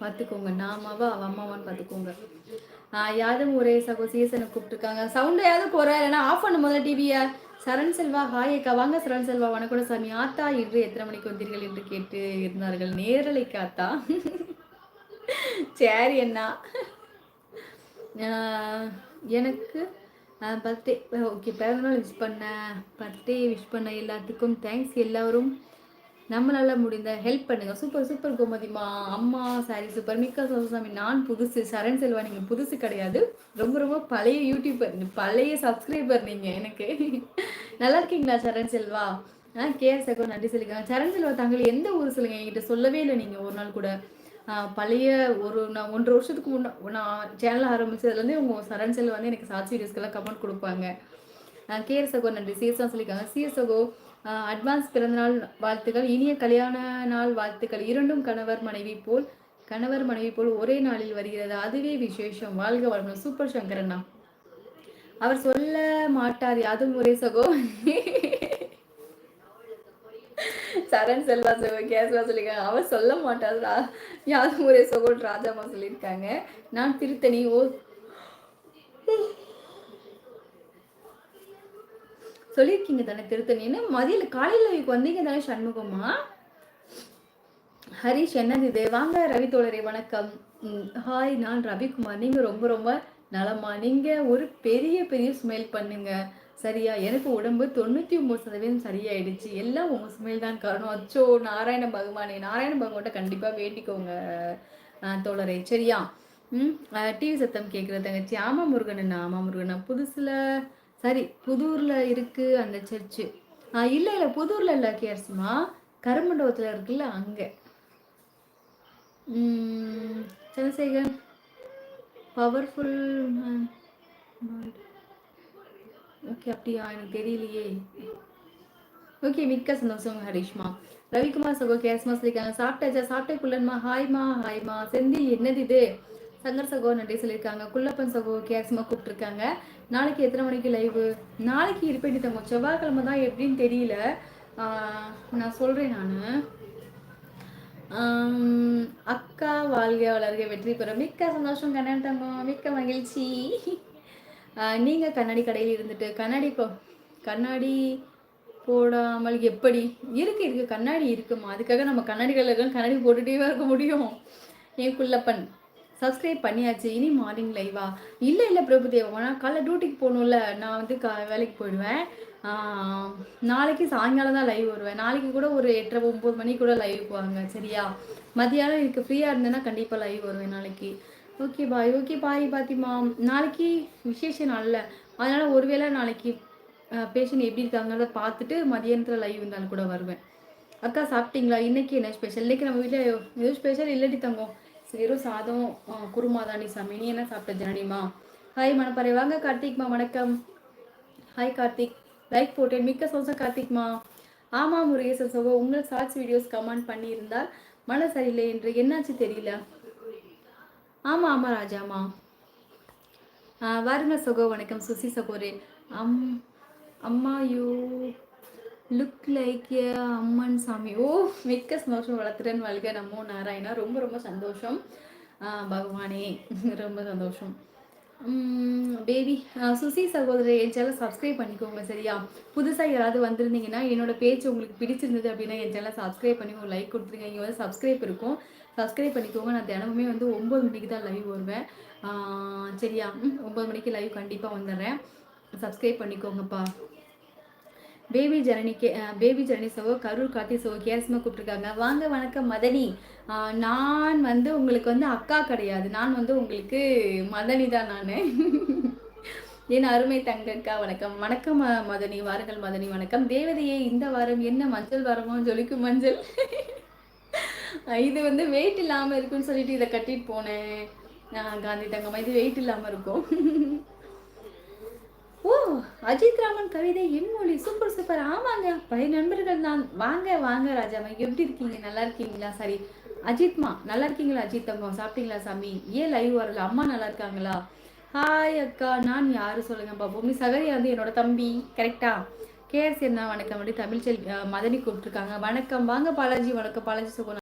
பார்த்துக்கோங்க. நாமாவா அவ அம்மாவான்னு பார்த்துக்கோங்க. யாரும் ஒரே சகோ சீசனை கூப்பிட்டுருக்காங்க. சவுண்ட் யாரும் போகிறா இல்லைன்னா ஆஃப் பண்ண முதல்ல டிவியை சரண் செல்வா ஹாய் அக்கா. வாங்க சரண் செல்வா வணக்கம் சாமி. ஆத்தா இன்று எத்தனை மணிக்கு வந்தீர்கள் என்று கேட்டு இருந்தார்கள். நேரலை காத்தா சரி அண்ணா. எனக்கு பர்த்டே ஓகே பிறந்தநாள் விஷ் பண்ண பர்த்டே விஷ் பண்ண எல்லாத்துக்கும் தேங்க்ஸ் எல்லோரும் நம்மளால் முடிந்த ஹெல்ப் பண்ணுங்கள் சூப்பர் சூப்பர் கோமதிமா அம்மா சாரி சூப்பர் மிக்க சோசாமி நான் புதுசு சரண் செல்வா. நீங்கள் புதுசு கிடையாது. ரொம்ப ரொம்ப பழைய யூடியூபர் பழைய சப்ஸ்கிரைபர் நீங்கள் எனக்கு. நல்லா இருக்கீங்களா சரண் செல்வா? ஆ கேஆர் சகோ நன்றி சொல்லிக்கலாம் சரண் செல்வா தாங்கள் எந்த ஊர் சொல்லுங்க? என்கிட்ட சொல்லவே இல்லை நீங்கள் ஒரு நாள் கூட. பழைய ஒரு நான் ஒன்றரை வருஷத்துக்கு முன்னே நான் சேனல் ஆரம்பிச்சதுலேருந்து உங்கள் சரண் செல்வா வந்து எனக்கு சாட்சி வீடியோஸ்க்கெல்லாம் கமெண்ட் கொடுப்பாங்க. கேஆர் சகோ நன்றி. சிஎஸ் சொல்லியிருக்காங்க சிஎஸ் சகோ அட்வான்ஸ் பிறந்தநாள் வாழ்த்துக்கள் இனிய கல்யாண நாள் வாழ்த்துக்கள். இரண்டும் கணவர் மனைவி போல் கணவர் மனைவி போல் ஒரே நாளில் வருகிறது. அதுவே விசேஷம். வாழ்க வளமுடன். சூப்பர் சங்கரண்ணா. அவர் சொல்ல மாட்டார் யாதும் ஒரே சகோ. சரண் செல்வா சகோ கேஸ்வா சொல்லியிருக்காங்க அவர் சொல்ல மாட்டார் யாதும் ஒரே சகோன்னு ராஜாமா சொல்லியிருக்காங்க. நான் திருத்தணி ஓ சொல்லியிருக்கீங்க தானே திருத்தணின்னு? மதியில் காலையில் வந்தீங்க தானே சண்முகமா ஹரிஷ் என்னது இது? வாங்க ரவி தோழரே வணக்கம். ஹாய் நான் ரவிக்குமார். நீங்கள் ரொம்ப ரொம்ப நலமா? நீங்கள் ஒரு பெரிய பெரிய ஸ்மெல் பண்ணுங்க. சரியா? எனக்கு உடம்பு தொண்ணூற்றி ஒம்பது சதவீதம் சரியாயிடுச்சு. எல்லாம் உங்கள் ஸ்மெல் தான் காரணம். அச்சோ நாராயண பகவானே. நாராயண பகவான்கிட்ட கண்டிப்பாக வேண்டிக்கோங்க தோழரே. சரியா? ம் டிவி சத்தம் கேட்குறது தங்கச்சி. ஆமா முருகன் ஆமா முருகன் புதுசில் சரி புதூரில் இருக்குது அந்த சர்ச்சு ஆ இல்லை இல்லை புதூரில் இல்லை கேர்ஸ்மா கருமண்டபத்தில் இருக்குல்ல அங்கே. சந்திரசேகர் பவர்ஃபுல் ஓகே அப்படியா? எனக்கு தெரியலையே. ஓகே மிக்க சந்தோஷம் ஹரிஷ்மா. ரவிக்குமார் சகோ கேஸ்மா சொல்லியிருக்காங்க. சாப்பிட்டாச்சா? சாப்பிட்டே குள்ளன்மா ஹாய்மா ஹாய்மா செந்தில் என்னது இது? சங்கர் சகோ நன்றி சொல்லியிருக்காங்க. குள்ளப்பன் சகோ கேஸ்மா கூப்பிட்டுருக்காங்க. நாளைக்கு எத்தனை மணிக்கு லைவு நாளைக்கு இருப்பேன் தங்க செவ்வாய்க்கிழமை தான் எப்படின்னு தெரியல. நான் சொல்கிறேன் நான். அக்கா வாழ்க வளர்க வெற்றி பெற மிக்க சந்தோஷம் கண்ணன் தங்கம். மிக்க மகிழ்ச்சி. நீங்கள் கண்ணாடி கடையில் இருந்துட்டு கண்ணாடி கண்ணாடி போடாமல் எப்படி? இருக்கு இருக்கு. கண்ணாடி இருக்குமா? அதுக்காக நம்ம கண்ணாடிகள் கண்ணாடி போட்டுகிட்டே இருக்க முடியும். என் குள்ளப்பன்? சப்ஸ்கிரைப் பண்ணியாச்சு. இனி மார்னிங் லைவா இல்லை இல்லை பிரபுதேவா நான் காலைல டியூட்டிக்கு போகணும்ல. நான் வந்து கா வேலைக்கு போயிடுவேன். நாளைக்கு சாயங்காலம் தான் லைவ் வருவேன். நாளைக்கு கூட ஒரு எட்டரை ஒம்பது மணிக்கு கூட லைவ் போவாங்க சரியா? மதியானம் எனக்கு ஃப்ரீயாக இருந்தேன்னா கண்டிப்பாக லைவ் வருவேன் நாளைக்கு. Okay bye okay bye Fathima நாளைக்கு விசேஷ நாளில். அதனால் ஒருவேளை நாளைக்கு பேஷண்ட் எப்படி இருக்காங்கிறத பார்த்துட்டு மதியானத்தில் லைவ் இருந்தாலும் கூட வருவேன். அக்கா சாப்பிட்டீங்களா? இன்றைக்கி என்ன ஸ்பெஷல் இன்றைக்கி நம்ம வீட்டில் எதுவும் ஸ்பெஷல் இல்லாட்டி தங்கம். வெறும் சாதம் குருமாதானி சாமி. நீ என்ன சாப்பிட்ட ஜனனிமா? ஹாய் மனப்பறை. வாங்க கார்த்திக்மா வணக்கம். ஹாய் கார்த்திக். லைக் போட்டேன். மிக்க சோசம் கார்த்திக்மா. ஆமாம் முருகேசன் சோகோ உங்கள் ஷார்ட்ஸ் வீடியோஸ் கமெண்ட் பண்ணியிருந்தால் மன சரியில்லை என்று என்னாச்சு தெரியல? ஆமாம் ஆமாம் ராஜாமா. வாருங்க சகோ வணக்கம். சுசி சகோரே அம் அம்மா you look like a Amman சாமி. ஓ மிக்க சந்தோஷம் வளர்த்துறேன் வாழ்க நம்மோ நாராயணா. ரொம்ப ரொம்ப சந்தோஷம். பகவானே ரொம்ப சந்தோஷம். பேபி சுசி சகோதரி என் சேனல் சப்ஸ்கிரைப் பண்ணிக்கோங்க சரியா? புதுசாக யாராவது வந்திருந்தீங்கன்னா என்னோட பேச்சு உங்களுக்கு பிடிச்சிருந்தது அப்படின்னா என் சேனல் சப்ஸ்கிரைப் பண்ணி ஒரு லைக் கொடுத்துருங்க. இங்கே வந்து சப்ஸ்கிரைப் இருக்கும். சப்ஸ்கிரைப் பண்ணிக்கோங்க. நான் தினமுமே வந்து ஒம்பது மணிக்கு தான் லைவ் வருவேன். சரியா? ஒம்பது மணிக்கு லைவ் கண்டிப்பாக வந்துடுறேன். சப்ஸ்கிரைப் பண்ணிக்கோங்கப்பா. பேபி ஜனனிக்கு பேபி ஜனனி சகோ கரூர் கார்த்தி சகோ கேரஸ்மா கூப்பிட்டுருக்காங்க. வாங்க வணக்கம் மதனி. நான் வந்து உங்களுக்கு வந்து அக்கா கிடையாது. நான் வந்து உங்களுக்கு மதனி தான் நான். என் அருமை தங்கக்கா வணக்கம். வணக்கம் மதனி. வாருங்கள் மதனி வணக்கம். தேவதையே இந்த வாரம் என்ன மஞ்சள் வரமோ ஜொலிக்கும் மஞ்சள். இது வந்து வெயிட் இல்லாமல் இருக்குன்னு சொல்லிட்டு இதை கட்டிட்டு போனேன். காந்தி தங்கம்மா இது வெயிட் இல்லாமல் இருக்கும். ஓ அஜித் ராமன் கவிதை என்மொழி சூப்பர் சூப்பர் ஆமாங்க. பழைய நண்பர்கள் தான். வாங்க வாங்க ராஜாமா. எப்படி இருக்கீங்க? நல்லா இருக்கீங்களா? சரி. அஜித்மா நல்லா இருக்கீங்களா அஜித் அம்மா? சாப்பிட்டீங்களா சாமி? ஏன் லைவ் வரல? அம்மா நல்லா இருக்காங்களா? ஹாய் அக்கா. நான் யாரு சொல்லுங்க பாப்போம். நீ சகரியா வந்து என்னோட தம்பி. கரெக்டா கேஎஸ் என்ன வணக்கம். அப்படி தமிழ்ச்செல் மதனி கூப்பிட்டுருக்காங்க. வணக்கம். வாங்க பாலாஜி. வணக்கம். பாலாஜி சுகன்